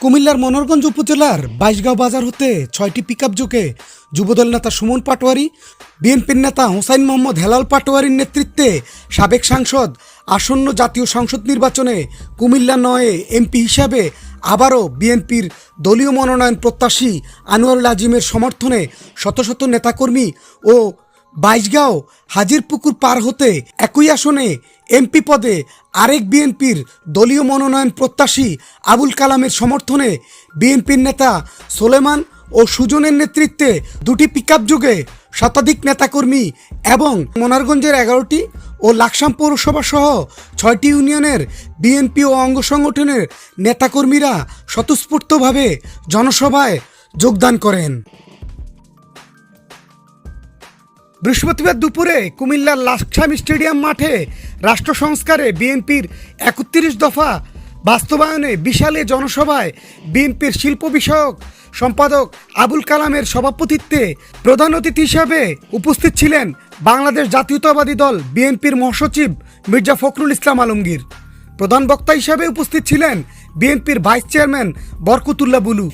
কুমিল্লার মনোরগঞ্জ উপজেলার বাইশগাঁও বাজার হতে ছয়টি পিকআপ যোগে যুবদল নেতা সুমন পাটোয়ারি, বিএনপির নেতা হোসাইন মোহাম্মদ হেলাল পাটোয়ারির নেতৃত্বে সাবেক সাংসদ আসন্ন জাতীয় সংসদ নির্বাচনে কুমিল্লা নয়ে এমপি হিসাবে আবারও বিএনপির দলীয় মনোনয়ন প্রত্যাশী আনোয়ারুল আজিমের সমর্থনে শত শত নেতাকর্মী ও বাইশগাঁও হাজিরপুকুর পার হতে একই আসনে এমপি পদে আরেক বিএনপির দলীয় মনোনয়ন প্রত্যাশী আবুল কালামের সমর্থনে বিএনপির নেতা সোলেমান ও সুজনের নেতৃত্বে দুটি পিকআপ যুগে শতাধিক নেতাকর্মী এবং মোনারগঞ্জের এগারোটি ও লাকসাম পৌরসভা সহ ছয়টি ইউনিয়নের বিএনপি ও অঙ্গ সংগঠনের নেতাকর্মীরা স্বতঃস্ফূর্তভাবে জনসভায় যোগদান করেন। বৃহস্পতিবার দুপুরে কুমিল্লার লাকসাম স্টেডিয়াম মাঠে রাষ্ট্র সংস্কারে বিএনপির একত্রিশ দফা বাস্তবায়নে বিশালে জনসভায় বিএনপির শিল্প বিষয়ক সম্পাদক আবুল কালামের সভাপতিত্বে প্রধান অতিথি হিসাবে উপস্থিত ছিলেন বাংলাদেশ জাতীয়তাবাদী দল বিএনপির মহাসচিব মির্জা ফখরুল ইসলাম আলমগীর। প্রধান বক্তা হিসাবে উপস্থিত ছিলেন বিএনপির ভাইস চেয়ারম্যান বরকতুল্লাহ বুলু।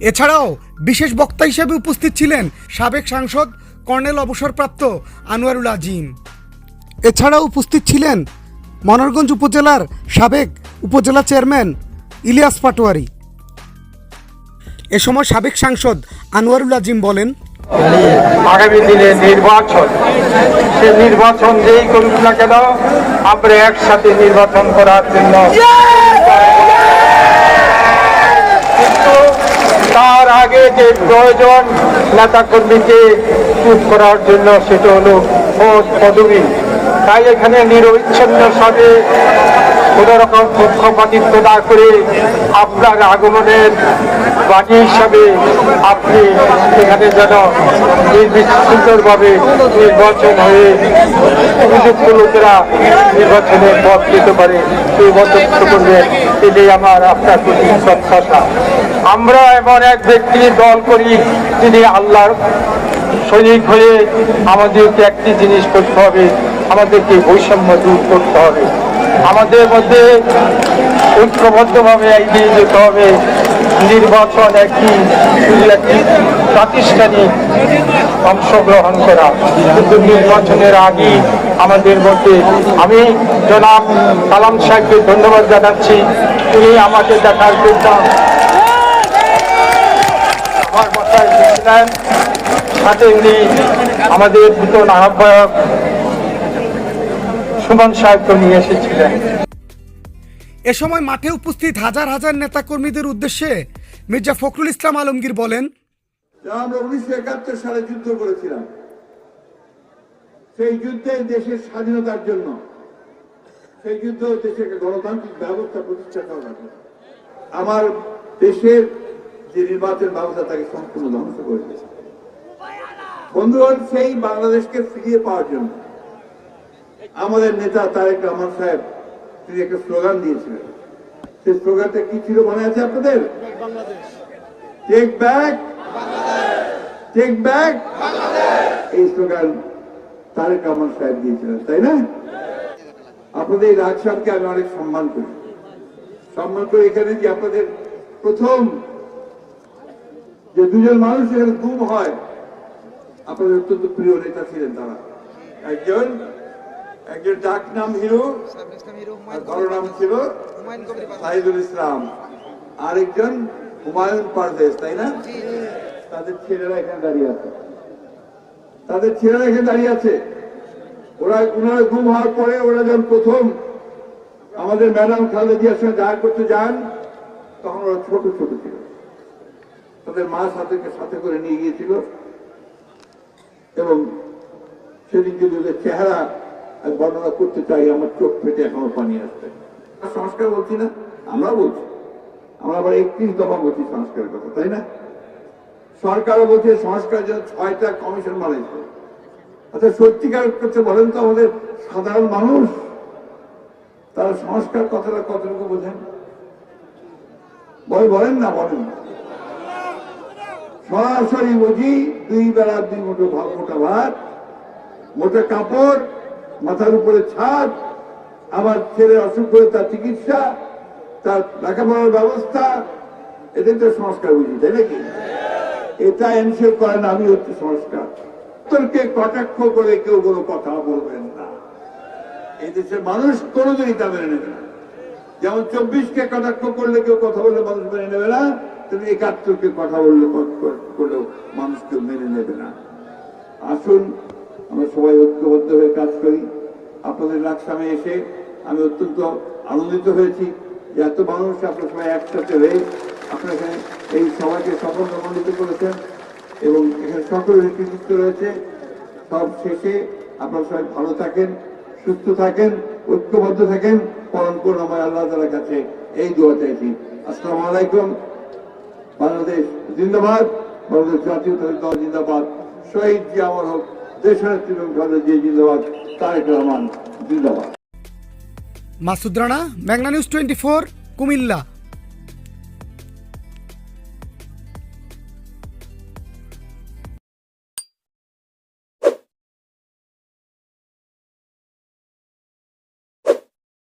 এছাড়াও বিশেষ বক্তা হিসেবে উপস্থিত ছিলেন সাবেক সাংসদ কর্নেল অবসরপ্রাপ্ত আনোয়ারুল আজিম। এছাড়াও উপস্থিত ছিলেন মনোরগঞ্জ উপজেলার সাবেক উপজেলা চেয়ারম্যান ইলিয়াস পাটোয়ারি। এ সময় সাবেক সাংসদ আনোয়ারুল আজিম বলেন আগামী দিনে নির্বাচন সে নির্বাচন যেই করুক না কেন আমরা একসাথে নির্বাচন করার জন্য কিন্তু তার আগে যে প্রয়োজন নেতা কর্মীকে চুপ করার জন্য সেটা হলো পদ পদবী। তাই এখানে নিরবিচ্ছিন্ন সাথে কোনো রকম পক্ষপাতিত্ব না করে আপনার আগমনের বাণী হিসাবে আপনি এখানে যেন সুন্দরভাবে নির্বাচন হয়ে উপযুক্ত লোকেরা নির্বাচনে পথ দিতে পারে। সেই বন্দোবস্ত করবেন এটাই আমার আপনার প্রতি প্রত্যাশা আমরা এমন এক ব্যক্তি, দল করি তিনি আল্লাহর সৈনিক হয়ে আমাদেরকে একটি জিনিস করতে হবে, আমাদেরকে বৈষম্য দূর করতে হবে। আমাদের মধ্যে ঐক্যবদ্ধভাবে এগিয়ে যেতে হবে। নির্বাচন একটি একটি প্রাতিষ্ঠানিক অংশগ্রহণ করা। কিন্তু নির্বাচনের আগে আমাদের মধ্যে আমি জনাব কালাম সাহেবকে ধন্যবাদ জানাচ্ছি। তিনি আমাকে দেখার জন্য আমার বাসায় সাথে উনি আমাদের নূতন আহ্বায়ক সুমন সাহেবকে নিয়ে এসেছিলেন এ সময় মাঠে উপস্থিত হাজার হাজার নেতাকর্মীদের উদ্দেশ্যে মির্জা ফখরুল ইসলাম আলমগীর বলেন আমরা উনিশশো একাত্তর সালে যুদ্ধ করেছিলাম সেই যুদ্ধে দেশের স্বাধীনতার জন্য সেই যুদ্ধ দেশের গণতান্ত্রিক ব্যবস্থা প্রতিষ্ঠা জন্য। আমার দেশের যে নির্বাচন ব্যবস্থা তাকে সম্পূর্ণ ধ্বংস করে দিয়েছে বন্ধুগণ, সেই বাংলাদেশকে ফিরিয়ে পাওয়ার জন্য আমাদের নেতা তারেক রহমান সাহেব, তিনি একটা স্লোগান দিয়েছিলেন। সেই স্লোগানটা কি ছিল মনে আছে আপনাদের? এই স্লোগান তারেক রহমান সাহেব দিয়েছিলেন, তাই না? আপনাদের এই রাজসাহকে আমি অনেক সম্মান করি। সম্মান করে এখানে যে আপনাদের প্রথম যে দুজন মানুষ এখানে গুম হয় আপনাদের অত্যন্ত প্রিয় নেতা ছিলেন তারা। একজন একজন ডাক নাম হিরো আর কারও নাম ছিল সাহিদুল ইসলাম। আরেকজন হুমায়ুন পারভেজ তাই না? তাদের ছেলেরা এখানে দাঁড়িয়ে আছে। তাদের ছেলেরা এখানে দাঁড়িয়ে আছে। ওরা ওনারা গুম হওয়ার পরে ওরা যখন প্রথম আমাদের ম্যাডাম খালেদা জিয়ার সঙ্গে দেখা করতে যান তখন ওরা ছোট ছোট ছিল। তাদের মা সাথে সাথে করে নিয়ে গিয়েছিল। এবং সেদিন যদি চেহারা বর্ণনা করতে চাই, আমার চোখ ফেটে এখনও পানি আসছে। সংস্কার বলছি না আমরা বলছি। আমরা আবার একত্রিশ দফা বলছি সংস্কারের কথা, তাই না? সরকারও বলছে সংস্কার যেন ছয়টা কমিশন বানাইছে। আচ্ছা সত্যিকার করছে বলেন তো আমাদের সাধারণ মানুষ, তারা সংস্কার কথাটা কতটুকু বোঝেন? বল, বলেন না বলেন। না সরাসরি বুঝি দুই বেলা দুই মুঠো মোটা ভাত, মোটা কাপড়, মাথার উপরে ছাদ, আমার ছেলে অসুখ করে তার চিকিৎসা, তার লেখাপড়ার ব্যবস্থা এদের তো সংস্কার বুঝি, তাই নাকি? এটা এনশিওর করেন আমি হচ্ছে সংস্কার। তোরকে কটাক্ষ করে কেউ কোনো কথা বলবেন না। এই দেশের মানুষ কোনোদিনই তা মেনে নেবে না। যেমন চব্বিশকে কটাক্ষ করলে কেউ কথা বললে মানুষ মেনে নেবে না। তুমি একাত্তরকে কথা বললে করলেও মানুষ কেউ মেনে নেবে না। আসুন, আমরা সবাই ঐক্যবদ্ধ হয়ে কাজ করি। আপনাদের লাকসামে এসে আমি অত্যন্ত আনন্দিত হয়েছি যে এত মানুষ আপনার সবাই একসাথে হয়ে আপনারা এখানে এই সবাইকে সফল সফলমণ্ডিত করেছেন এবং এখানে সকলের কৃতিত্ব রয়েছে। সব শেষে আপনারা সবাই ভালো থাকেন, সুস্থ থাকেন, ঐক্যবদ্ধ থাকেন। পরম করুন আমার আল্লাহ তালার কাছে এই দোয়া চাইছি। আসসালামু আলাইকুম। বাংলাদেশ জিন্দাবাদ, বাংলাদেশ জাতীয় দল জিন্দাবাদ। শহীদ জি আমার হোক, দেশের তৃণমূল যে জিন্দাবাদ, তারেক রহমান জিন্দাবাদ। মাসুদ রানা মেঘনা নিউজ টোয়েন্টি ফোর, কুমিল্লা।